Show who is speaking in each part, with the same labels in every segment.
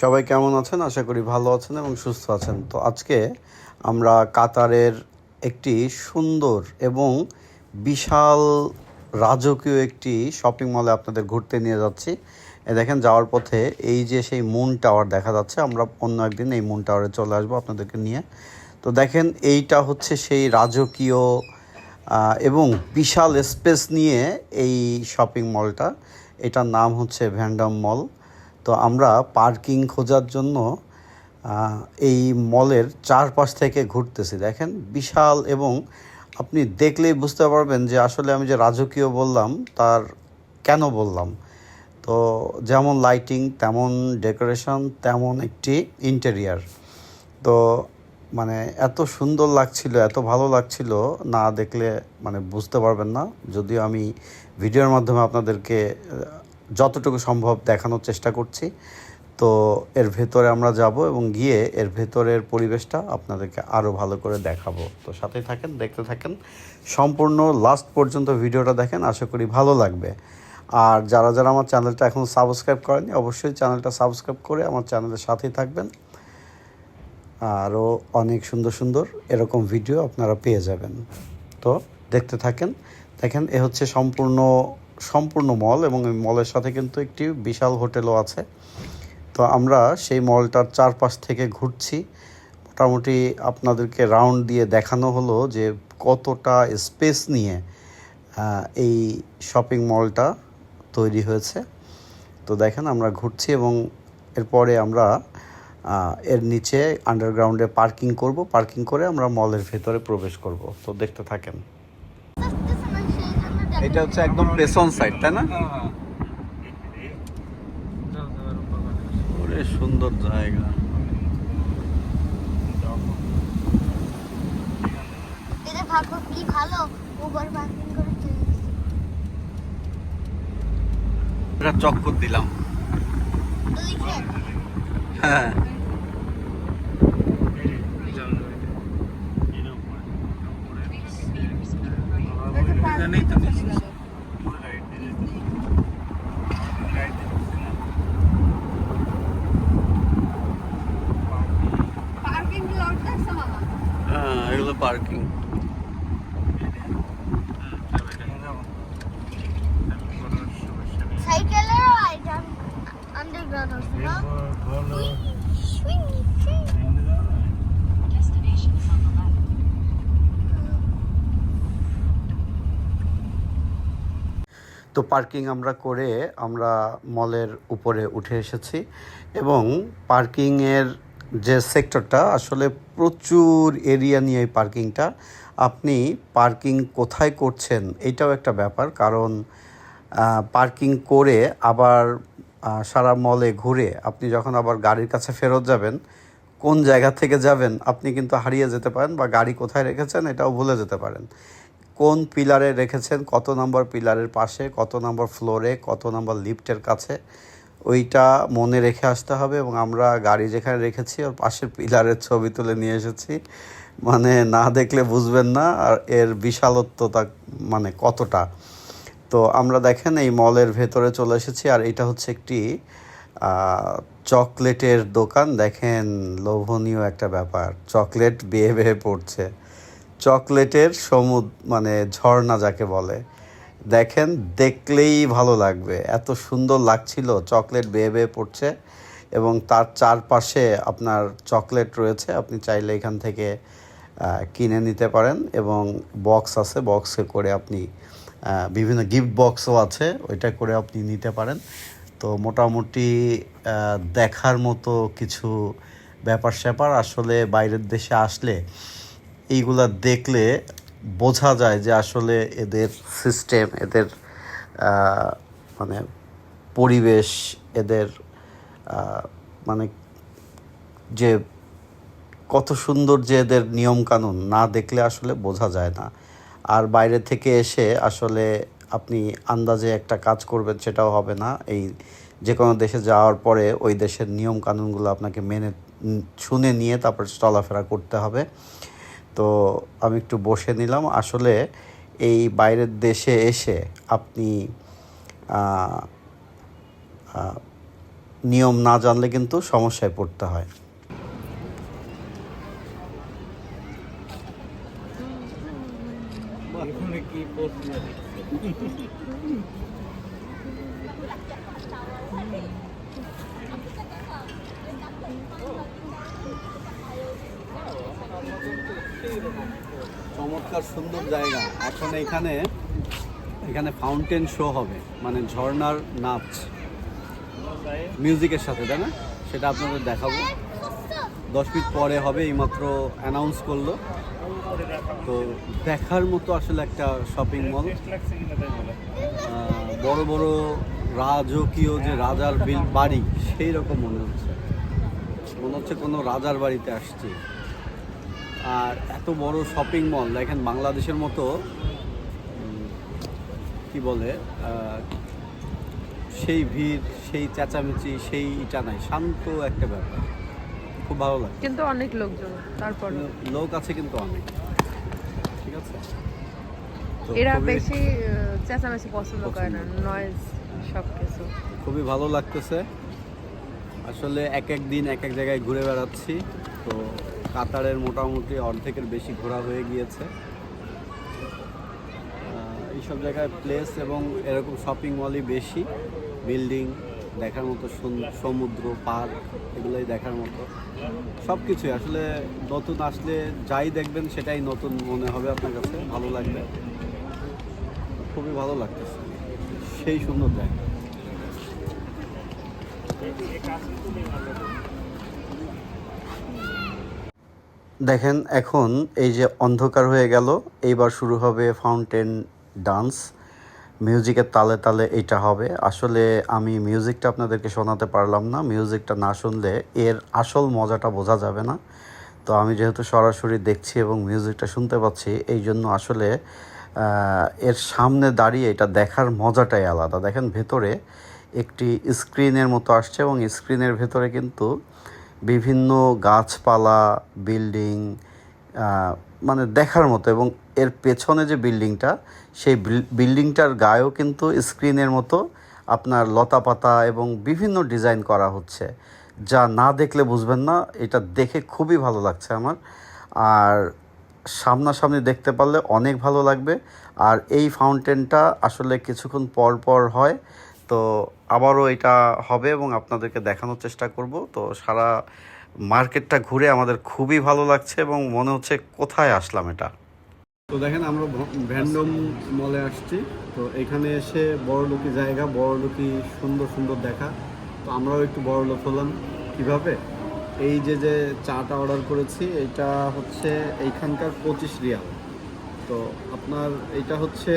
Speaker 1: সবাই কেমন আছেন? আশা করি ভালো আছেন এবং সুস্থ আছেন। তো আজকে আমরা কাতারের একটি সুন্দর এবং বিশাল রাজকীয় একটি শপিং মলে আপনাদের ঘুরতে নিয়ে যাচ্ছি। দেখেন, যাওয়ার পথে এই যে সেই মুন টাওয়ার দেখা যাচ্ছে, আমরা অন্য একদিন এই মুন টাওয়ারে চলে আসব আপনাদেরকে নিয়ে। তো দেখেন, এইটা হচ্ছে সেই রাজকীয় এবং বিশাল স্পেস নিয়ে এই শপিং মলটা এটার নাম হচ্ছে ভ্যান্ডাম মল তো আমরা পার্কিং খোঁজার জন্য এই মলের চারপাশ থেকে ঘুরতেছি। দেখেন, বিশাল এবং আপনি দেখলেই বুঝতে পারবেন যে আসলে আমি যে রাজকীয় বললাম, তার কেন বললাম। তো যেমন লাইটিং তেমন ডেকোরেশন তেমন একটি ইন্টেরিয়ার তো মানে এত সুন্দর লাগছিল, এত ভালো লাগছিল, না দেখলে মানে বুঝতে পারবেন না। যদিও আমি ভিডিওর মাধ্যমে আপনাদেরকে যতটুকু সম্ভব দেখানোর চেষ্টা করছি। তো এর ভেতরে আমরা যাব এবং গিয়ে এর ভেতরের পরিবেশটা আপনাদেরকে আরও ভালো করে দেখাবো। তো সাথেই থাকেন, দেখতে থাকেন। সম্পূর্ণ লাস্ট পর্যন্ত ভিডিওটা দেখেন, আশা করি ভালো লাগবে। আর যারা যারা আমার চ্যানেলটা এখন সাবস্ক্রাইব করেনি অবশ্যই চ্যানেলটা সাবস্ক্রাইব করে আমার চ্যানেলের সাথেই থাকবেন। আরও অনেক সুন্দর সুন্দর এরকম ভিডিও আপনারা পেয়ে যাবেন। তো দেখতে থাকেন। দেখেন, এ হচ্ছে সম্পূর্ণ সম্পূর্ণ মল এবং এই মলের সাথে কিন্তু একটি বিশাল হোটেলও আছে। তো আমরা সেই মলটার চারপাশ থেকে ঘুরছি। মোটামুটি আপনাদেরকে রাউন্ড দিয়ে দেখানো হলো যে কতটা স্পেস নিয়ে এই শপিং মলটা তৈরি হয়েছে। তো দেখেন আমরা ঘুরছি এবং এরপরে আমরা এর নিচে আন্ডারগ্রাউন্ডে পার্কিং করব। পার্কিং করে আমরা মলের ভেতরে প্রবেশ করব। তো দেখতে থাকেন। এটা হচ্ছে একদম পেছন সাইড তাই না? ওরে সুন্দর জায়গা।
Speaker 2: কি ভালো? ওভার পার্কিং করে চলে এসেছি।
Speaker 1: চক্কর দিলাম। হ্যাঁ
Speaker 3: পার্কিং লট দেখছ মামা
Speaker 1: এগুলো পার্কিং তো পার্কিং আমরা করে আমরা মলের উপরে উঠে এসেছি এবং পার্কিংয়ের যে সেক্টরটা, আসলে প্রচুর এরিয়া নিয়ে এই পার্কিংটা, আপনি পার্কিং কোথায় করছেন এটাও একটা ব্যাপার। কারণ পার্কিং করে আবার সারা মলে ঘুরে আপনি যখন আবার গাড়ির কাছে ফেরত যাবেন, কোন জায়গা থেকে যাবেন আপনি কিন্তু হারিয়ে যেতে পারেন বা গাড়ি কোথায় রেখেছেন এটাও ভুলে যেতে পারেন। কোন পিলারে রেখেছেন, কত নম্বর পিলারের পাশে, কত নম্বর ফ্লোরে, কত নম্বর লিফটের কাছে ওইটা মনে রেখে আসতে হবে এবং আমরা গাড়ি যেখানে রেখেছি, ওর পাশের পিলারের ছবি তুলে নিয়ে এসেছি। মানে না দেখলে বুঝবেন না আর এর বিশালত্বতা মানে কতটা। তো আমরা দেখেন এই মলের ভেতরে চলে এসেছি আর এটা হচ্ছে একটি চকলেটের দোকান। দেখেন লোভনীয় একটা ব্যাপার, চকলেট বেয়ে বেয়ে পড়ছে। চকলেটের সমুদ মানে ঝর্ণা যাকে বলে। দেখেন, দেখলেই ভালো লাগবে। এত সুন্দর লাগছিল, চকলেট বেয়ে বেয়ে পড়ছে এবং তার চারপাশে আপনার চকলেট রয়েছে, আপনি চাইলে এখান থেকে কিনে নিতে পারেন এবং বক্স আছে, বক্সে করে আপনি বিভিন্ন গিফট বক্সও আছে, ওইটা করে আপনি নিতে পারেন। তো মোটামুটি দেখার মতো কিছু ব্যাপার স্যাপার আসলে বাইরের দেশে আসলে এইগুলা দেখলে বোঝা যায় যে আসলে এদের সিস্টেম এদের মানে পরিবেশ, এদের মানে যে কত সুন্দর যে এদের নিয়মকানুন না দেখলে আসলে বোঝা যায় না। আর বাইরে থেকে এসে আসলে আপনি আন্দাজে একটা কাজ করবেন সেটাও হবে না। এই যে কোনো দেশে যাওয়ার পরে ওই দেশের নিয়ম কানুনগুলো আপনাকে মেনে, শুনে নিয়ে তারপর চলাফেরা করতে হবে। তো আমি একটু বসে নিলাম। আসলে এই বাইরের দেশে এসে আপনি নিয়ম না জানলে কিন্তু সমস্যায় পড়তে হয়। চমৎকার সুন্দর জায়গা। এখন এখানে এখানে ফাউন্টেন শো হবে মানে ঝর্নার নাচ। মিউজিকের সাথে, তাই না? সেটা আপনাদের দেখাবো। দশ মিনিট পরে হবে, এইমাত্র অ্যানাউন্স করল। তো দেখার মতো আসলে একটা শপিং মল বড় বড় রাজকীয় যে রাজার বিল বাড়ি সেই রকম মনে হচ্ছে। মনে হচ্ছে কোনো রাজার বাড়িতে আসছি। আর এত বড় শপিং মল দেখেন বাংলাদেশের মতো কি বলে সেই ভিড় সেই চেঁচামেচি সেই ইটা নাই শান্ত একটা ব্যাপার। খুব ভালো লাগে
Speaker 3: কিন্তু অনেক লোকজন তারপর।
Speaker 1: লোক আছে কিন্তু অনেক। ঠিক আছে?
Speaker 3: এরা বেশি চেঁচামেচি পছন্দ করে না। নয়েজ
Speaker 1: খুবই ভালো লাগতেছে। আসলে এক এক দিন এক এক জায়গায় ঘুরে বেড়াচ্ছি, তো কাতারের মোটামুটি অর্ধেকের বেশি ঘোরা হয়ে গিয়েছে। এইসব জায়গায় প্লেস এবং এরকম শপিং মলই বেশি। বিল্ডিং দেখার মতো সমুদ্র পার্ক এগুলোই দেখার মতো। সব কিছুই আসলে নতুন আসলে যাই দেখবেন সেটাই নতুন মনে হবে আপনার কাছে, ভালো লাগবে। খুবই ভালো লাগতেছে। সেই সুন্দর জায়গা। দেখেন, এখন এই যে অন্ধকার হয়ে গেল, এইবার শুরু হবে ফাউন্টেন ডান্স মিউজিকের তালে তালে এটা হবে। আসলে আমি মিউজিকটা আপনাদেরকে শোনাতে পারলাম না। মিউজিকটা না শুনলে এর আসল মজাটা বোঝা যাবে না। তো আমি যেহেতু সরাসরি দেখছি এবং মিউজিকটা শুনতে পাচ্ছি, এই জন্য আসলে এর সামনে দাঁড়িয়ে এটা দেখার মজাটাই আলাদা। দেখেন ভেতরে একটি স্ক্রিনের মতো আসছে এবং স্ক্রিনের ভেতরে কিন্তু বিভিন্ন গাছপালা, বিল্ডিং মানে দেখার মতো এবং এর পেছনে যে বিল্ডিংটা, সেই বিল্ডিংটার গায়েও কিন্তু স্ক্রিনের মতো আপনার লতা পাতা এবং বিভিন্ন ডিজাইন করা হচ্ছে। যা না দেখলে বুঝবেন না, এটা দেখে খুবই ভালো লাগছে আমার। আর সামনাসামনি দেখতে পারলে অনেক ভালো লাগবে। আর এই ফাউন্টেনটা আসলে কিছুক্ষণ পর পর হয়। তো আবারও এটা হবে এবং আপনাদেরকে দেখানোর চেষ্টা করব। তো সারা মার্কেটটা ঘুরে আমাদের খুবই ভালো লাগছে এবং মনে হচ্ছে কোথায় আসলাম এটা। তো দেখেন, আমরা ভ্যান্ডম মলে আসছি। তো এখানে এসে বড়লুকি জায়গা, বড়লুকি সুন্দর সুন্দর দেখা। তো আমরাও একটু বড়লোক হলাম। কীভাবে? এই যে যে চাটা অর্ডার করেছি এটা হচ্ছে এইখানকার পঁচিশ রিয়াল। তো আপনার এটা হচ্ছে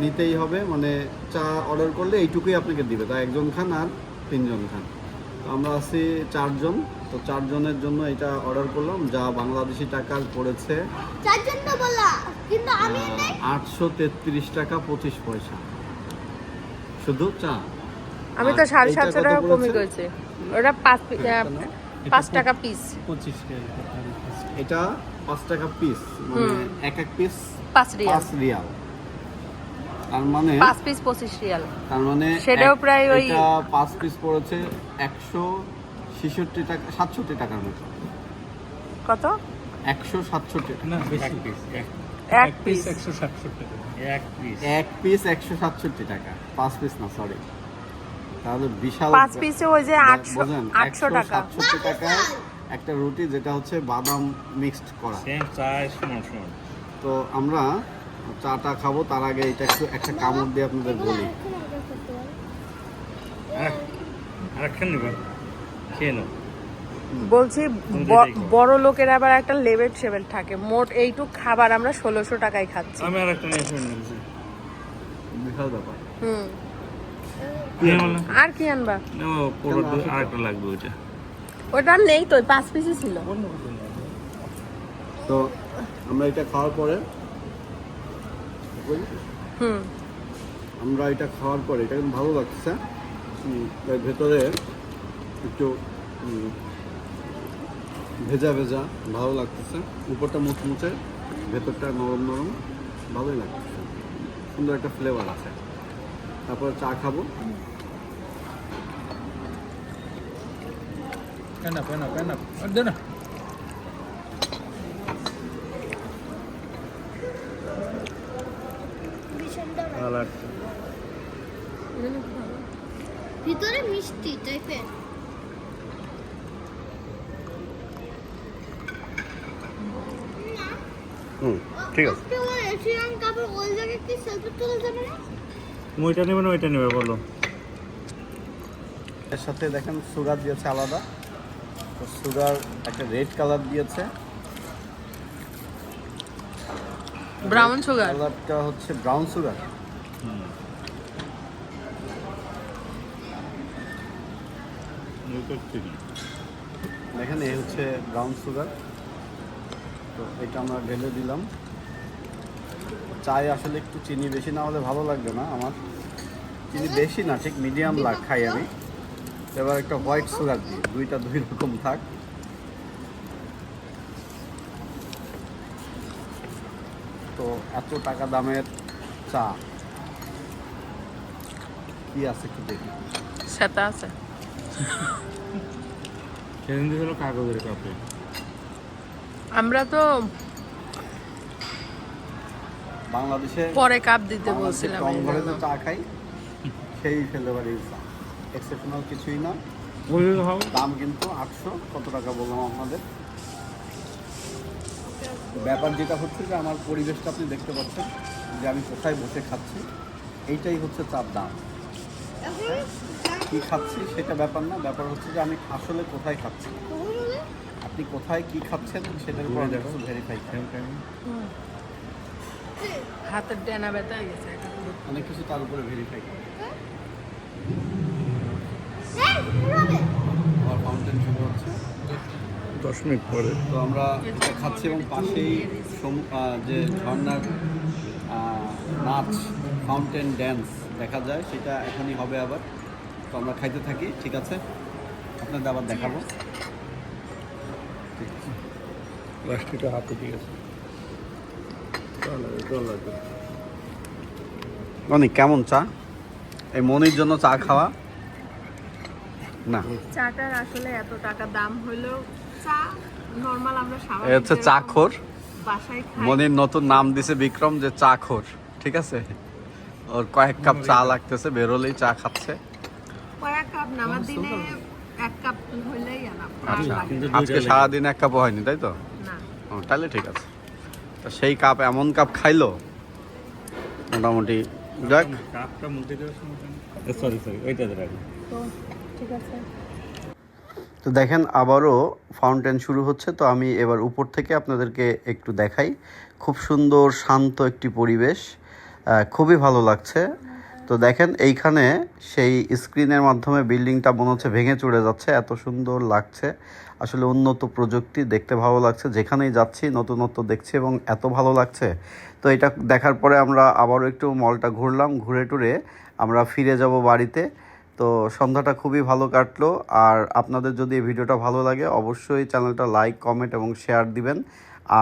Speaker 1: নিতেই হবে মানে চা অর্ডার করলে এইটুকুই আপনাকে দিবে। তা একজন খান আর তিনজন খান। তো আমরা আছি চারজন। তো চারজনের জন্য এটা অর্ডার করলাম যা বাংলাদেশি টাকার পড়েছে
Speaker 2: চারজন তো বললা কিন্তু আমি নেই।
Speaker 1: আটশো তেত্রিশ টাকা পঁচিশ পয়সা। শুধু চা?
Speaker 3: আমি তো সাড়ে সাতশো টাকা কমে গেছে। ওটা পাঁচ পাঁচ টাকা পিস
Speaker 4: পঁচিশ
Speaker 1: এটা পাঁচ টাকা পিস মানে এক এক পিস
Speaker 3: পাঁচ রিয়াল।
Speaker 1: পাঁচ রিয়াল। তার মানে
Speaker 3: পাঁচ পিস পঁচিশ রিয়াল।
Speaker 1: তার মানে
Speaker 3: সেটাও প্রায় ওই-
Speaker 1: এটা পাঁচ পিস পড়েছে একশো ছেষট্টি টাকা সাতষট্টি টাকার মতো।
Speaker 3: কত?
Speaker 1: একশো সাতষট্টি টাকা।
Speaker 4: না বেশি।
Speaker 3: এক পিস
Speaker 4: একশো সাতষট্টি এক পিস
Speaker 1: এক পিস একশো সাতষট্টি টাকা। পাঁচ পিস না সরি তাহলে বিশাল
Speaker 3: পাঁচ পিসে ওই যে আটশো
Speaker 1: বোঝেন,
Speaker 3: আটশো টাকা।
Speaker 1: সাতষট্টি টাকায় একটা রুটি যেটা হচ্ছে বাদাম মিক্সড করা।
Speaker 4: সেম চায় সমান সমান
Speaker 1: তো আমরা চাটা খাব তার আগে এটা একটু একটা কামড় দিয়ে আপনাদের বলি।
Speaker 4: আর নেবেন। খেয়ে নাও।
Speaker 3: বলছি। বড় লোকের আবার একটা লেভেল সেভেল থাকে। মোট এইটুক খাবার আমরা ষোলোশো টাকায় খাচ্ছি।
Speaker 4: আমি আর একটা নিয়ে
Speaker 1: বিশাল ব্যাপার।
Speaker 3: হুম। আর কি আনবা?
Speaker 4: ও পুরো আর লাগবে ওইটা।
Speaker 3: ওটা নেই তো পাঁচ পিসই ছিল।
Speaker 1: তো আমরা এটা খাওয়ার পরে
Speaker 3: হুম।
Speaker 1: আমরা এটা খাওয়ার পরে এটা কিন্তু ভালো লাগছে এর ভেতরে একটু ভেজা ভেজা ভালো লাগতেছে উপরটা মুচমুচে ভেতরটা নরম নরম ভালোই লাগতেছে সুন্দর একটা ফ্লেভার আছে। তারপর চা খাব।
Speaker 2: ভিতরে মিষ্টি টাইপের
Speaker 1: হুম ঠিক আছে।
Speaker 4: তুমি ওইটা নেবে না ওইটা নেবে বলো।
Speaker 1: এর সাথে দেখেন সুগার দিয়েছে আলাদা। তো সুগার একটা রেড কালার দিয়েছে।
Speaker 3: Brown sugar?
Speaker 1: কালারটা হচ্ছে ব্রাউন সুগার। দেখেন এই হচ্ছে ব্রাউন সুগার। তো এটা আমরা ঢেলে দিলাম। চায় আসলে একটু চিনি বেশি না হলে ভালো লাগবে না আমার। চিনি বেশি না ঠিক মিডিয়াম লাগ খাই আমি। এবার একটা হোয়াইট সুগার দিই দুইটা দুই রকম থাক। তো এত টাকা দামের চা। কি আছে একটু দেখি।
Speaker 3: সেটা আছে।
Speaker 4: সেদিন দিয়েছিল কাগজের কাপে
Speaker 3: আমরা তো
Speaker 1: বাংলাদেশে
Speaker 3: পরে কাপ দিতে বলছিলাম জন্য।
Speaker 1: যে চা খাই সেই ফ্লেভারের চা এক্সেপশনাল কিছুই না। দাম কিন্তু আটশো কত টাকা বললাম আপনাদের? ব্যাপার যেটা হচ্ছে যে আমার পরিবেশটা আপনি দেখতে পাচ্ছেন যে আমি কোথায় বসে খাচ্ছি এইটাই হচ্ছে চার দাম। কি খাচ্ছি সেটা ব্যাপার না ব্যাপার হচ্ছে যে আমি আসলে কোথায় খাচ্ছি। আপনি কোথায় কি খাচ্ছেন সেটার উপর ভেরিফাই
Speaker 3: হাতের ডেনা ব্যথা হয়ে গেছে
Speaker 1: অনেক কিছু তার উপরে ভেরিফাই করি। আমার ফাউন্টেন শুরু হচ্ছে
Speaker 4: দশ মিনিট পরে।
Speaker 1: তো আমরা খাচ্ছি এবং পাশেই সম- আহ, যে ঝর্নার আহ, নাচ ফাউন্টেন ড্যান্স দেখা যায় সেটা এখনই হবে আবার। তো আমরা খাইতে থাকি ঠিক আছে? আপনাদের আবার দেখাবো। ঠিক আছে
Speaker 4: প্লাস্টিকটা হাতে ঠিক আছে
Speaker 1: অনেক কেমন চা? এই মনির জন্য চা খাওয়া? না।
Speaker 3: চাটার আসলে এত টাকা দাম হইলেও চা নরমাল আমরা স্বাভাবিক
Speaker 1: হচ্ছে চাখোর।
Speaker 3: বাসায় খাই।
Speaker 1: মনির নতুন নাম দিছে বিক্রম যে চাখোর ঠিক আছে? ওর কয়েক কাপ চা লাগতেছে বেরোলেই চা খাচ্ছে।
Speaker 3: কয়েক কাপ না আমার দিনে এক কাপ হইলেই আনা
Speaker 1: আচ্ছা আজকে
Speaker 4: দুইটা
Speaker 1: সারাদিন এক কাপও হয়নি তাই তো?
Speaker 3: না।
Speaker 1: ও, তাহলে ঠিক আছে। সেই কাপ এমন কাপ খাইলো? মোটামুটি যাক।
Speaker 4: কাপটা মুখে সরি সরি ওইটাতে
Speaker 3: তো ঠিক আছে।
Speaker 1: তো দেখেন আবারও ফাউন্টেন শুরু হচ্ছে তো আমি এবার উপর থেকে আপনাদেরকে একটু দেখাই। খুব সুন্দর শান্ত একটি পরিবেশ। খুবই ভালো লাগছে। তো দেখেন, এইখানে সেই স্ক্রিনের মাধ্যমে বিল্ডিংটা মনে হচ্ছে ভেঙে চড়ে যাচ্ছে, এত সুন্দর লাগছে। আসলে উন্নত প্রযুক্তি, দেখতে ভালো লাগছে। যেখানেই যাচ্ছি, নতুনত্ব দেখছি এবং এত ভালো লাগছে। তো এটা দেখার পরে আমরা আবারও একটু মলটা ঘুরলাম, ঘুরে টুরে আমরা ফিরে যাব বাড়িতে। তো সন্ধ্যাটা খুবই ভালো কাটলো। আর আপনাদের যদি এই ভিডিওটা ভালো লাগে, অবশ্যই চ্যানেলটা লাইক, কমেন্ট এবং শেয়ার দিবেন।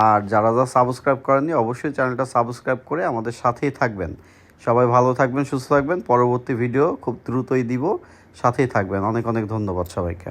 Speaker 1: আর যারা যারা সাবস্ক্রাইব করেননি, অবশ্যই চ্যানেলটা সাবস্ক্রাইব করে আমাদের সাথেই থাকবেন। সবাই ভালো থাকবেন, সুস্থ থাকবেন। পরবর্তী ভিডিও খুব দ্রুতই দিব। সাথেই থাকবেন। অনেক অনেক ধন্যবাদ সবাইকে।